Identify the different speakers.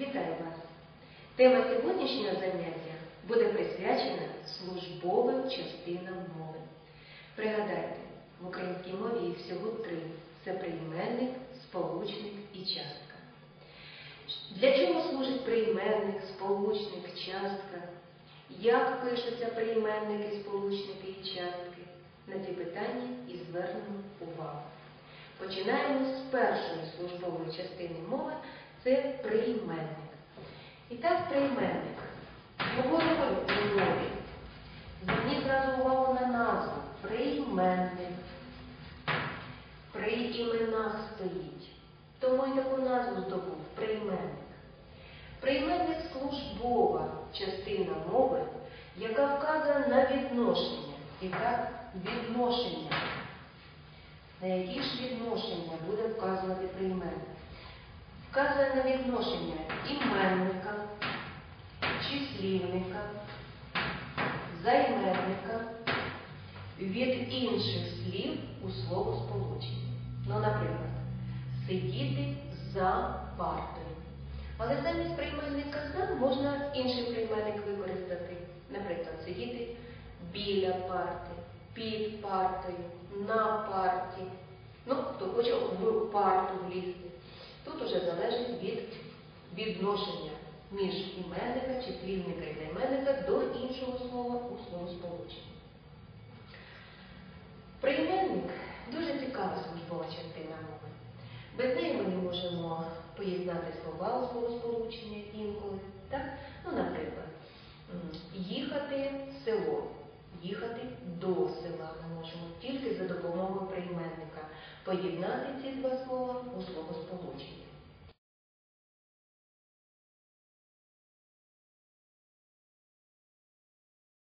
Speaker 1: Вітаю вас! Тема сьогоднішнього заняття буде присвячена службовим частинам мови. Пригадайте, в українській мові їх всього три: це прийменник, сполучник і частка. Для чого служить прийменник, сполучник, частка? Як пишуться прийменники, сполучники і частки? На ці питання і звернемо увагу. Починаємо з першої службової це прийменник. І так, прийменник. Роль у мові. Зверніть зразу увагу на назву. Прийменник. При іменах стоїть. Тому і таку назву здобув прийменник. Прийменник службова частина мови, яка вказує на відношення. І відношення. На які ж відношення? Вказує на відношення іменника, числівника, займенника від інших слів у словосполученні. Ну, наприклад, сидіти за партою. Але замість прийменника за можна інший прийменник використати. Наприклад, сидіти біля парти, під партою, на парті. Ну, хто хоче в парту влізти. Тут уже відношення між іменника, числівника і займенника до іншого слова у словосполученні. Прийменник дуже цікава службова частина мови. Без неї ми не можемо поєднати слова у словосполучення інколи. Так? Ну, наприклад, їхати в село. Їхати до села ми можемо тільки за допомогою прийменника поєднати ці два слова